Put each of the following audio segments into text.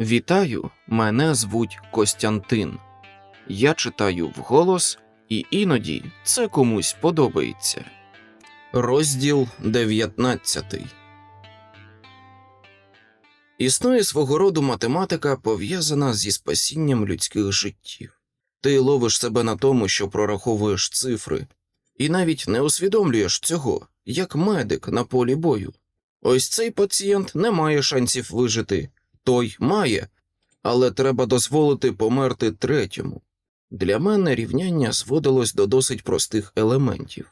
Вітаю, мене звуть Костянтин. Я читаю вголос, і іноді це комусь подобається. Розділ 19 Існує свого роду математика, пов'язана зі спасінням людських життів. Ти ловиш себе на тому, що прораховуєш цифри, і навіть не усвідомлюєш цього, як медик на полі бою. Ось цей пацієнт не має шансів вижити, той має, але треба дозволити померти третьому. Для мене рівняння зводилось до досить простих елементів.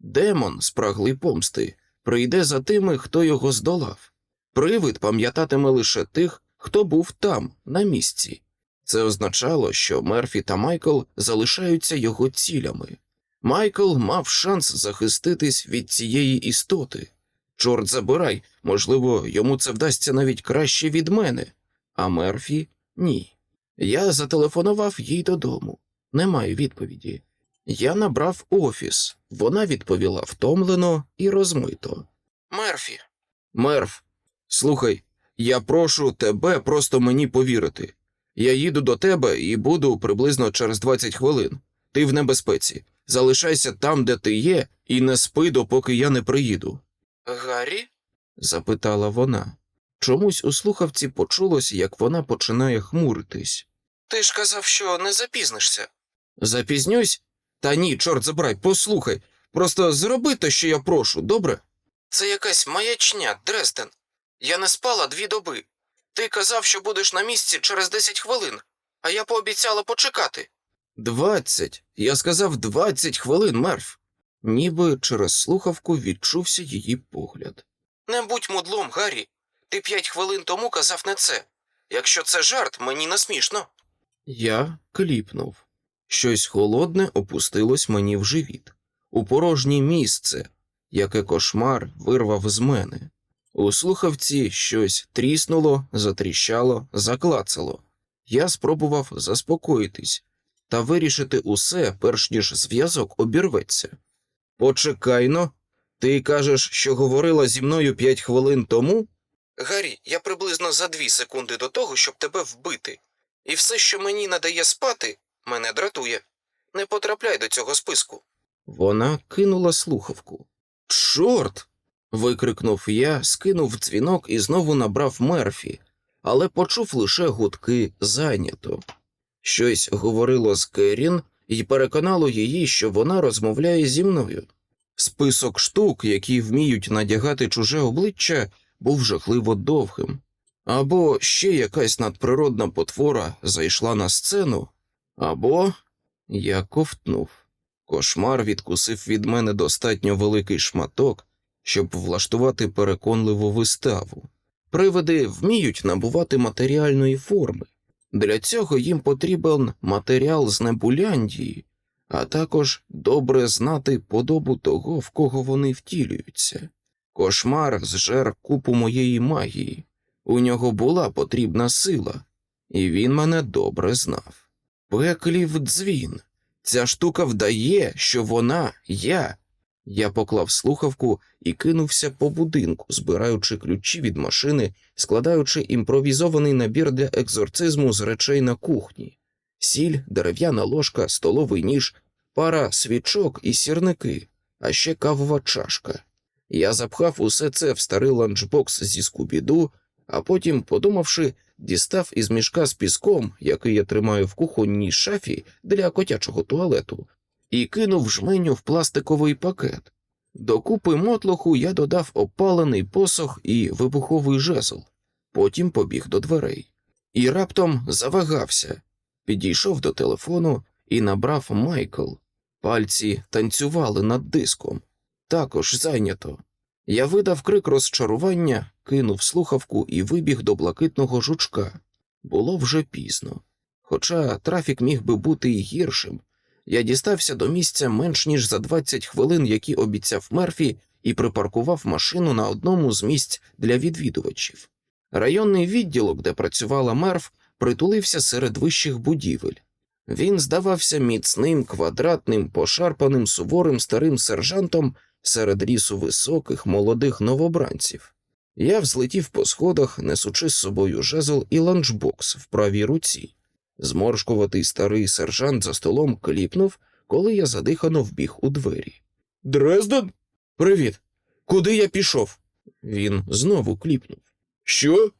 Демон, спраглий помсти, прийде за тими, хто його здолав. Привид пам'ятатиме лише тих, хто був там, на місці. Це означало, що Мерфі та Майкл залишаються його цілями. Майкл мав шанс захиститись від цієї істоти. Чорт забирай, можливо, йому це вдасться навіть краще від мене, а Мерфі ні. Я зателефонував їй додому. Немає відповіді. Я набрав офіс. Вона відповіла втомлено і розмито. Мерфі. Мерф, слухай, я прошу тебе просто мені повірити. Я їду до тебе і буду приблизно через 20 хвилин. Ти в небезпеці. Залишайся там, де ти є, і не спи, допоки я не приїду. Гаррі? запитала вона. Чомусь у слухавці почулось, як вона починає хмуритись. Ти ж казав, що не запізнишся. Запізнюсь? Та ні, чорт забирай, послухай. Просто зроби те, що я прошу, добре? Це якась маячня, Дрезден. Я не спала дві доби. Ти казав, що будеш на місці через 10 хвилин, а я пообіцяла почекати. Двадцять. Я сказав двадцять хвилин, Мерф. Ніби через слухавку відчувся її погляд. Не будь мудлом, Гаррі. Ти п'ять хвилин тому казав не це. Якщо це жарт, мені не смішно. Я кліпнув. Щось холодне опустилось мені в живіт, у порожнє місце, яке кошмар вирвав з мене. У слухавці щось тріснуло, затріщало, заклацало. Я спробував заспокоїтись та вирішити усе, перш ніж зв'язок обірветься. Почекайно, ти кажеш, що говорила зі мною п'ять хвилин тому? Гаррі, я приблизно за дві секунди до того, щоб тебе вбити. І все, що мені не дає спати, мене дратує. Не потрапляй до цього списку. Вона кинула слухавку. Чорт. викрикнув я, скинув дзвінок і знову набрав Мерфі, але почув лише гудки зайнято. Щось говорило з Керін і переконало її, що вона розмовляє зі мною. Список штук, які вміють надягати чуже обличчя, був жахливо довгим. Або ще якась надприродна потвора зайшла на сцену, або я ковтнув. Кошмар відкусив від мене достатньо великий шматок, щоб влаштувати переконливу виставу. Привиди вміють набувати матеріальної форми. Для цього їм потрібен матеріал з Небуляндії, а також добре знати подобу того, в кого вони втілюються. Кошмар зжер купу моєї магії. У нього була потрібна сила, і він мене добре знав. Пеклів дзвін. Ця штука вдає, що вона я. Я поклав слухавку і кинувся по будинку, збираючи ключі від машини, складаючи імпровізований набір для екзорцизму з речей на кухні: сіль, дерев'яна ложка, столовий ніж, пара свічок і сірники, а ще кавова чашка. Я запхав усе це в старий ланчбокс зі скубіду, а потім, подумавши, дістав із мішка з піском, який я тримаю в кухонній шафі для котячого туалету, і кинув жменю в пластиковий пакет. До купи мотлоху я додав опалений посох і вибуховий жезл, потім побіг до дверей. І раптом завагався, підійшов до телефону і набрав Майкл. Пальці танцювали над диском. Також зайнято. Я видав крик розчарування, кинув слухавку і вибіг до блакитного жучка. Було вже пізно. Хоча трафік міг би бути і гіршим, я дістався до місця менш ніж за 20 хвилин, які обіцяв Мерфі, і припаркував машину на одному з місць для відвідувачів. Районний відділок, де працювала мерф, притулився серед вищих будівель. Він здавався міцним, квадратним, пошарпаним суворим старим сержантом серед рісу високих молодих новобранців. Я взлетів по сходах, несучи з собою жезл і ланчбокс в правій руці. Зморшкуватий старий сержант за столом кліпнув, коли я задихано вбіг у двері. Дрезден? Привіт. Куди я пішов? Він знову кліпнув. Що?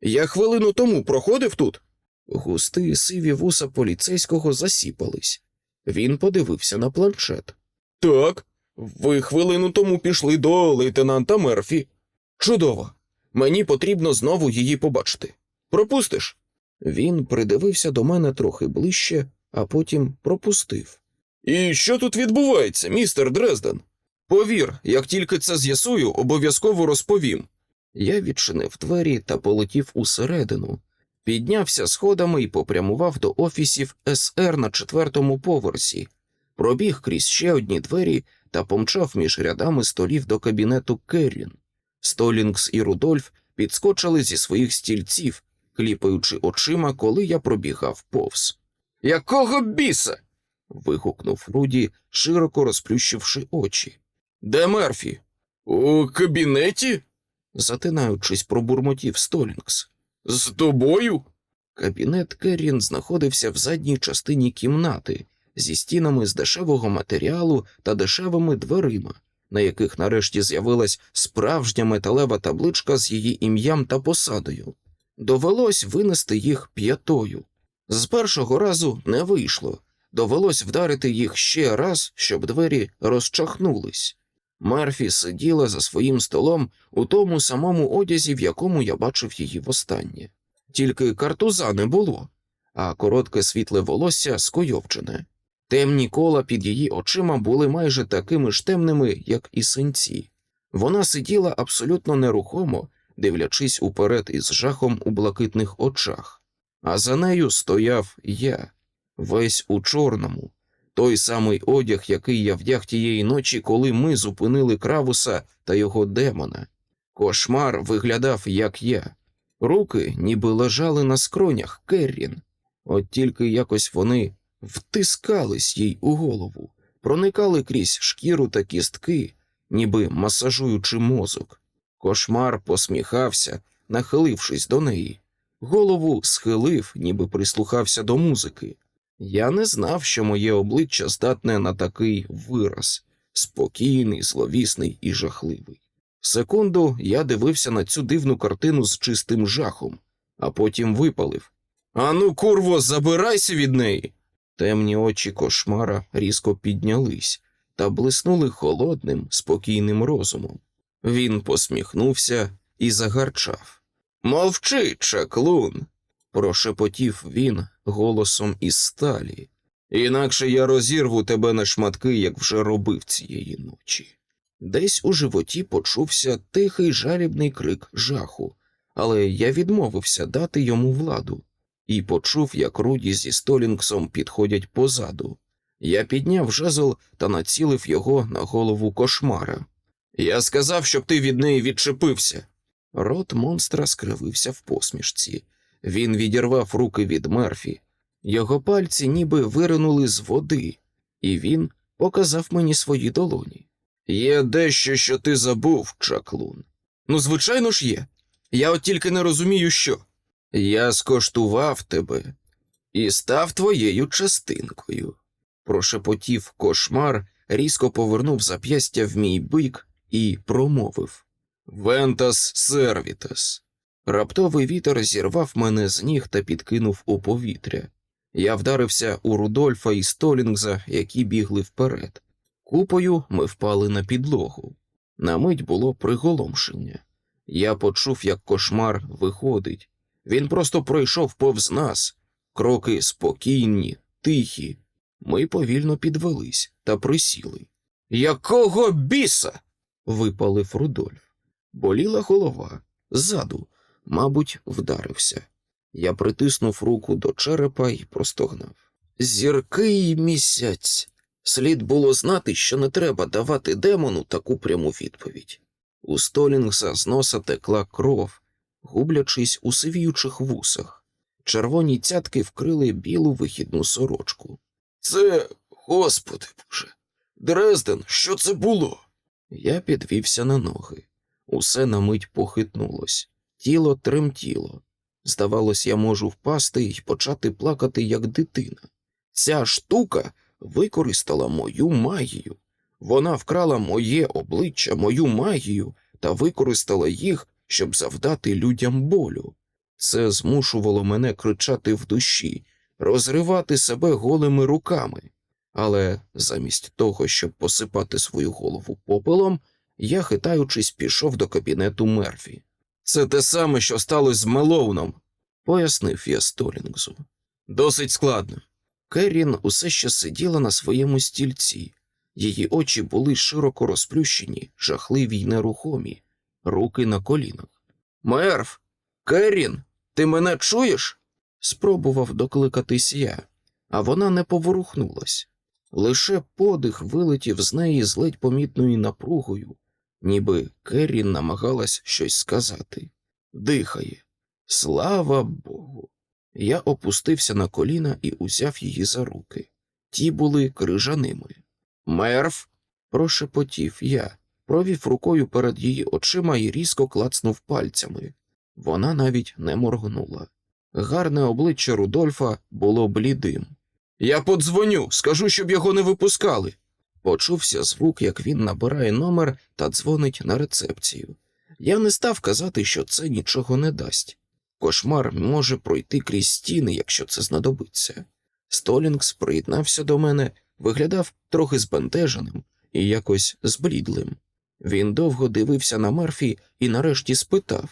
Я хвилину тому проходив тут. Густи сиві вуса поліцейського засіпались. Він подивився на планшет. Так, ви хвилину тому пішли до лейтенанта Мерфі. Чудово. Мені потрібно знову її побачити. Пропустиш? Він придивився до мене трохи ближче, а потім пропустив. І що тут відбувається, містер Дрезден? Повір, як тільки це з'ясую, обов'язково розповім. Я відчинив двері та полетів усередину, піднявся сходами і попрямував до офісів СР на четвертому поверсі, пробіг крізь ще одні двері та помчав між рядами столів до кабінету Керрін. Столінгс і Рудольф підскочили зі своїх стільців, кліпаючи очима, коли я пробігав повз. Якого біса? вигукнув Руді, широко розплющивши очі. Де Мерфі? У кабінеті? затинаючись, пробурмотів Столінгс. З тобою? Кабінет Керрін знаходився в задній частині кімнати зі стінами з дешевого матеріалу та дешевими дверима, на яких нарешті з'явилась справжня металева табличка з її ім'ям та посадою. Довелось винести їх п'ятою. З першого разу не вийшло. Довелось вдарити їх ще раз, щоб двері розчахнулись. Мерфі сиділа за своїм столом у тому самому одязі, в якому я бачив її востаннє. Тільки картуза не було, а коротке світле волосся скойовчене. Темні кола під її очима були майже такими ж темними, як і синці. Вона сиділа абсолютно нерухомо, дивлячись уперед із жахом у блакитних очах, а за нею стояв я, весь у чорному, той самий одяг, який я вдяг тієї ночі, коли ми зупинили кравуса та його демона. Кошмар виглядав, як я. Руки ніби лежали на скронях Керрін, от тільки якось вони втискались їй у голову, проникали крізь шкіру та кістки, ніби масажуючи мозок. Кошмар посміхався, нахилившись до неї. Голову схилив, ніби прислухався до музики. Я не знав, що моє обличчя здатне на такий вираз спокійний, зловісний і жахливий. Секунду я дивився на цю дивну картину з чистим жахом, а потім випалив. Ану, курво, забирайся від неї. Темні очі кошмара різко піднялись та блиснули холодним, спокійним розумом. Він посміхнувся і загарчав. Мовчи, чаклун, прошепотів він голосом із сталі. Інакше я розірву тебе на шматки, як вже робив цієї ночі. Десь у животі почувся тихий жалібний крик жаху, але я відмовився дати йому владу і почув, як Руді зі Столінгсом підходять позаду. Я підняв жезл та націлив його на голову кошмара. Я сказав, щоб ти від неї відчепився. Рот монстра скривився в посмішці. Він відірвав руки від Мерфі. Його пальці ніби виринули з води, і він показав мені свої долоні. Є дещо, що ти забув, чаклун. Ну, звичайно ж є. Я от тільки не розумію, що. Я скоштував тебе і став твоєю частинкою. Прошепотів кошмар, різко повернув зап'ястя в мій бик і промовив Вентас сервітас. Раптовий вітер зірвав мене з ніг та підкинув у повітря. Я вдарився у Рудольфа і Столінгза, які бігли вперед. Купою ми впали на підлогу. На мить було приголомшення. Я почув, як кошмар виходить. Він просто пройшов повз нас, кроки спокійні, тихі. Ми повільно підвелись та присіли. Якого біса? Випалив Рудольф. Боліла голова ззаду, мабуть, вдарився. Я притиснув руку до черепа і простогнав. Зіркий місяць. Слід було знати, що не треба давати демону таку пряму відповідь. У Столінгса з носа текла кров, гублячись у сивіючих вусах. Червоні цятки вкрили білу вихідну сорочку. Це, господи боже, Дрезден, що це було? Я підвівся на ноги. Усе на мить похитнулось, тіло тремтіло. Здавалось, я можу впасти і почати плакати, як дитина. Ця штука використала мою магію. Вона вкрала моє обличчя, мою магію та використала їх, щоб завдати людям болю. Це змушувало мене кричати в душі, розривати себе голими руками. Але замість того, щоб посипати свою голову попелом, я, хитаючись, пішов до кабінету Мерфі. Це те саме, що сталося з Мелоуном, пояснив я Столінгзу. Досить складно. Керрін усе ще сиділа на своєму стільці. Її очі були широко розплющені, жахливі й нерухомі, руки на колінах. Мерф, Керрін, ти мене чуєш? Спробував докликатись я, а вона не поворухнулась. Лише подих вилетів з неї з ледь помітною напругою, ніби Керрін намагалась щось сказати. Дихає. Слава Богу. Я опустився на коліна і узяв її за руки. Ті були крижаними. Мерф, прошепотів я, провів рукою перед її очима і різко клацнув пальцями. Вона навіть не моргнула. Гарне обличчя Рудольфа було блідим. Я подзвоню, скажу, щоб його не випускали. Почувся звук, як він набирає номер та дзвонить на рецепцію. Я не став казати, що це нічого не дасть. Кошмар може пройти крізь стіни, якщо це знадобиться. Столінгс приєднався до мене, виглядав трохи збентеженим і якось зблідлим. Він довго дивився на Мерфі і нарешті спитав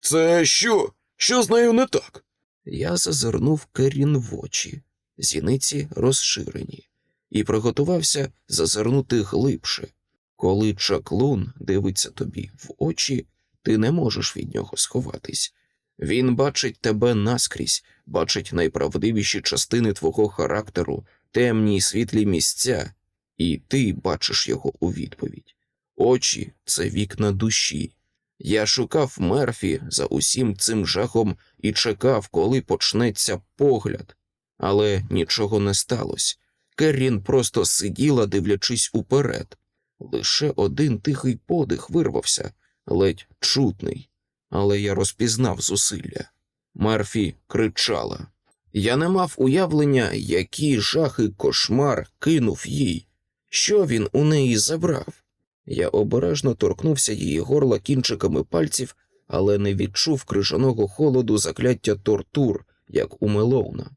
Це що? Що з нею не так? Я зазирнув Керін в очі, зіниці розширені, і приготувався зазирнути глибше. Коли чаклун дивиться тобі в очі, ти не можеш від нього сховатись. Він бачить тебе наскрізь, бачить найправдивіші частини твого характеру, темні й світлі місця, і ти бачиш його у відповідь. Очі це вікна душі. Я шукав Мерфі за усім цим жахом і чекав, коли почнеться погляд, але нічого не сталося. Керрін просто сиділа, дивлячись уперед. Лише один тихий подих вирвався, ледь чутний, але я розпізнав зусилля. Мерфі кричала. Я не мав уявлення, які жахи кошмар кинув їй, що він у неї забрав. Я обережно торкнувся її горла кінчиками пальців, але не відчув крижаного холоду закляття тортур, як у Мелоуна.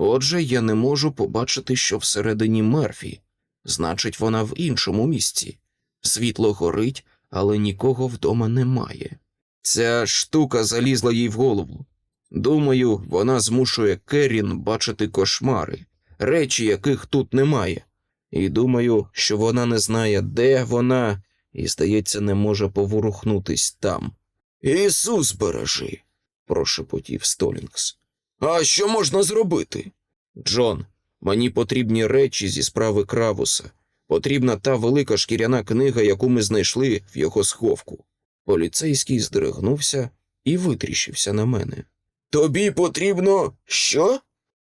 Отже, я не можу побачити, що всередині Мерфі. Значить, вона в іншому місці. Світло горить, але нікого вдома немає. Ця штука залізла їй в голову. Думаю, вона змушує Керрін бачити кошмари, речі, яких тут немає. І думаю, що вона не знає, де вона, і, здається, не може поворухнутись там. Ісус бережи, прошепотів Столінгс. А що можна зробити? Джон, мені потрібні речі зі справи Кравуса. Потрібна та велика шкіряна книга, яку ми знайшли в його сховку. Поліцейський здригнувся і витріщився на мене. Тобі потрібно що?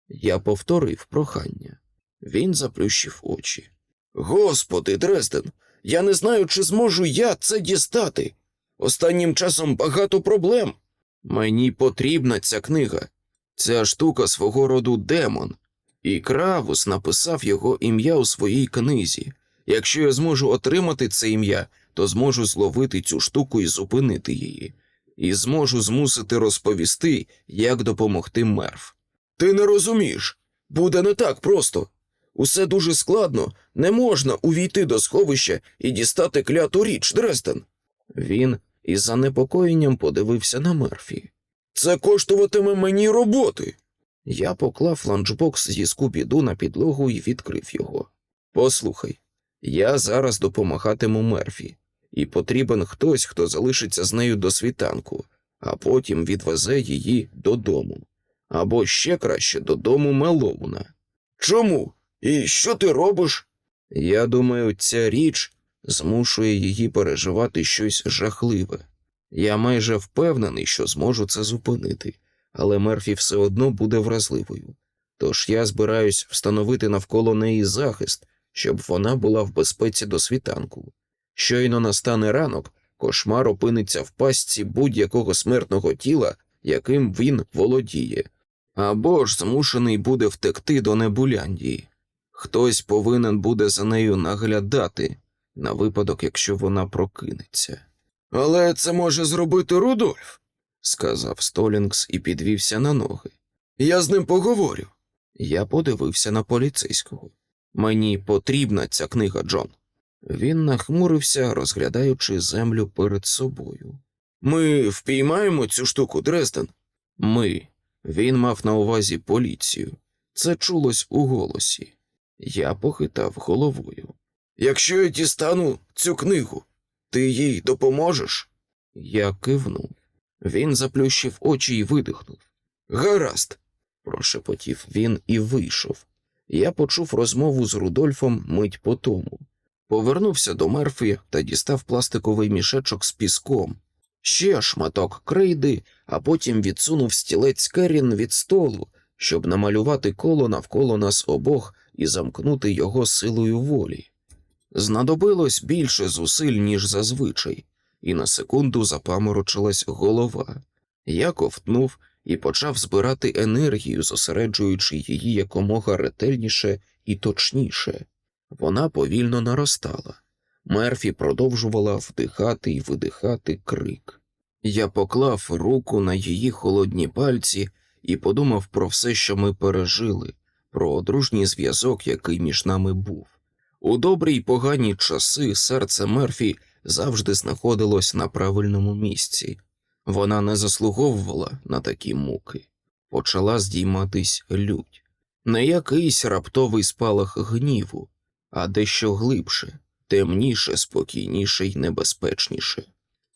Я повторив прохання. Він заплющив очі. Господи, Дрезден, я не знаю, чи зможу я це дістати. Останнім часом багато проблем. Мені потрібна ця книга. Ця штука свого роду демон, і Кравус написав його ім'я у своїй книзі. Якщо я зможу отримати це ім'я, то зможу зловити цю штуку і зупинити її, і зможу змусити розповісти, як допомогти мерф. Ти не розумієш, буде не так просто. Усе дуже складно, не можна увійти до сховища і дістати кляту річ, Дрезден. Він із занепокоєнням подивився на Мерфі. Це коштуватиме мені роботи. Я поклав ланчбокс зі скубіду на підлогу і відкрив його. Послухай, я зараз допомагатиму Мерфі, і потрібен хтось, хто залишиться з нею до світанку, а потім відвезе її додому. Або ще краще додому Мелоуна. Чому? І що ти робиш? Я думаю, ця річ змушує її переживати щось жахливе. Я майже впевнений, що зможу це зупинити, але Мерфі все одно буде вразливою. Тож я збираюсь встановити навколо неї захист, щоб вона була в безпеці до світанку. Щойно настане ранок, кошмар опиниться в пастці будь-якого смертного тіла, яким він володіє, або ж змушений буде втекти до Небуляндії. Хтось повинен буде за нею наглядати на випадок, якщо вона прокинеться. Але це може зробити Рудольф, сказав Столінгс і підвівся на ноги. Я з ним поговорю. Я подивився на поліцейського. Мені потрібна ця книга, Джон. Він нахмурився, розглядаючи землю перед собою. Ми впіймаємо цю штуку, Дрезден? Ми. Він мав на увазі поліцію. Це чулось у голосі. Я похитав головою. Якщо я дістану цю книгу, ти їй допоможеш? Я кивнув. Він заплющив очі і видихнув. Гаразд, прошепотів він і вийшов. Я почув розмову з Рудольфом мить по тому. Повернувся до Мерфі та дістав пластиковий мішечок з піском, ще шматок крейди, а потім відсунув стілець Керрін від столу, щоб намалювати коло навколо нас обох і замкнути його силою волі. Знадобилось більше зусиль, ніж зазвичай, і на секунду запаморочилась голова. Я ковтнув і почав збирати енергію, зосереджуючи її якомога ретельніше і точніше. Вона повільно наростала. Мерфі продовжувала вдихати і видихати крик. Я поклав руку на її холодні пальці і подумав про все, що ми пережили, про одружній зв'язок, який між нами був. У добрі й погані часи серце Мерфі завжди знаходилось на правильному місці. Вона не заслуговувала на такі муки. Почала здійматись лють. Не якийсь раптовий спалах гніву, а дещо глибше, темніше, спокійніше й небезпечніше.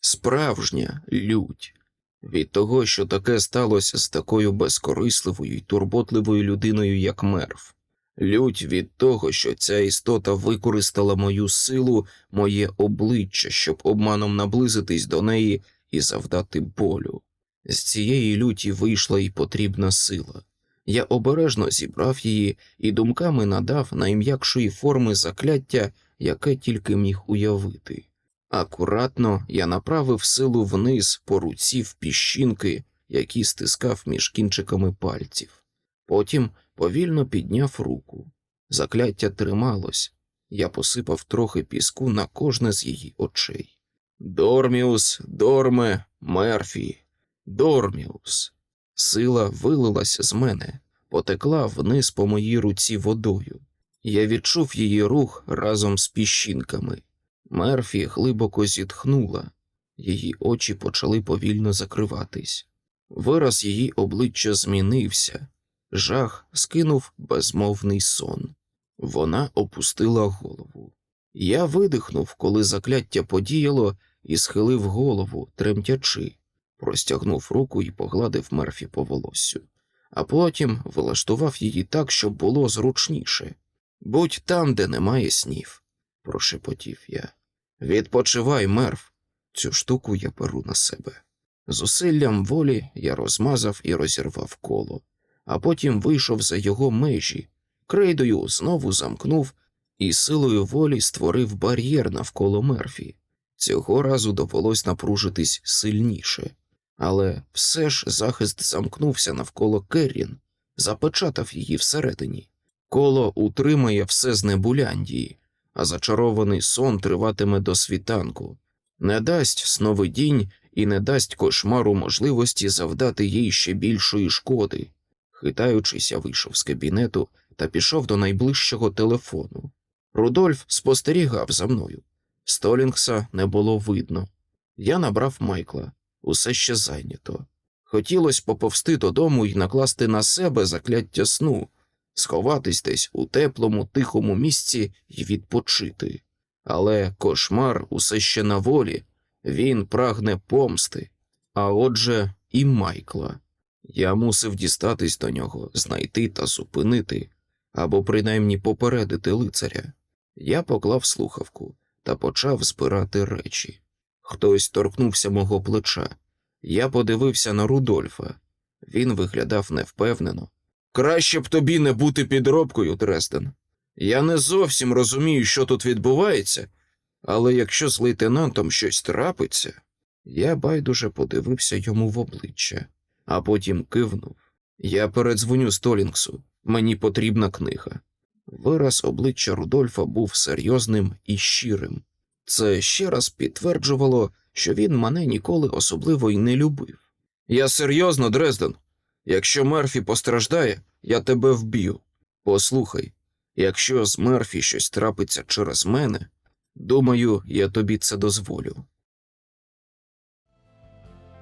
Справжня лють. Від того, що таке сталося з такою безкорисливою й турботливою людиною, як мерв. Лють від того, що ця істота використала мою силу, моє обличчя, щоб обманом наблизитись до неї і завдати болю. З цієї люті вийшла й потрібна сила. Я обережно зібрав її і думками надав найм'якшої форми закляття, яке тільки міг уявити. Акуратно я направив силу вниз по руці в піщинки, які стискав між кінчиками пальців. Потім повільно підняв руку. Закляття трималось, я посипав трохи піску на кожне з її очей. Дорміус, Дорме, Мерфі, Дорміус. Сила вилилась з мене, потекла вниз по моїй руці водою. Я відчув її рух разом з піщинками. Мерфі глибоко зітхнула, її очі почали повільно закриватись. Вираз її обличчя змінився, жах скинув безмовний сон. Вона опустила голову. Я видихнув, коли закляття подіяло, і схилив голову, тремтячи, простягнув руку і погладив Мерфі по волосю, а потім влаштував її так, щоб було зручніше. Будь там, де немає снів, прошепотів я. Відпочивай, мерв. Цю штуку я беру на себе. Зусиллям волі я розмазав і розірвав коло, а потім вийшов за його межі, крейдою знову замкнув і силою волі створив бар'єр навколо мерфі. Цього разу довелось напружитись сильніше, але все ж захист замкнувся навколо Керрін, запечатав її всередині. Коло утримає все з Небуляндії, а зачарований сон триватиме до світанку, не дасть сновидінь і не дасть кошмару можливості завдати їй ще більшої шкоди. Хитаючись, я вийшов з кабінету та пішов до найближчого телефону. Рудольф спостерігав за мною. Столінгса не було видно. Я набрав Майкла, усе ще зайнято. Хотілося поповсти додому і накласти на себе закляття сну, сховатись десь у теплому, тихому місці і відпочити. Але кошмар усе ще на волі, він прагне помсти, а отже, і Майкла. Я мусив дістатись до нього, знайти та зупинити, або принаймні попередити лицаря. Я поклав слухавку та почав збирати речі. Хтось торкнувся мого плеча. Я подивився на Рудольфа. Він виглядав невпевнено. Краще б тобі не бути підробкою, Дрезден. Я не зовсім розумію, що тут відбувається, Але якщо з лейтенантом щось трапиться, я байдуже подивився йому в обличчя, а потім кивнув. Я передзвоню Столінгсу, мені потрібна книга. Вираз обличчя Рудольфа був серйозним і щирим. Це ще раз підтверджувало, що він мене ніколи особливо й не любив. Я серйозно, Дрезден. Якщо Мерфі постраждає, я тебе вб'ю. Послухай, якщо з Мерфі щось трапиться через мене, думаю, я тобі це дозволю.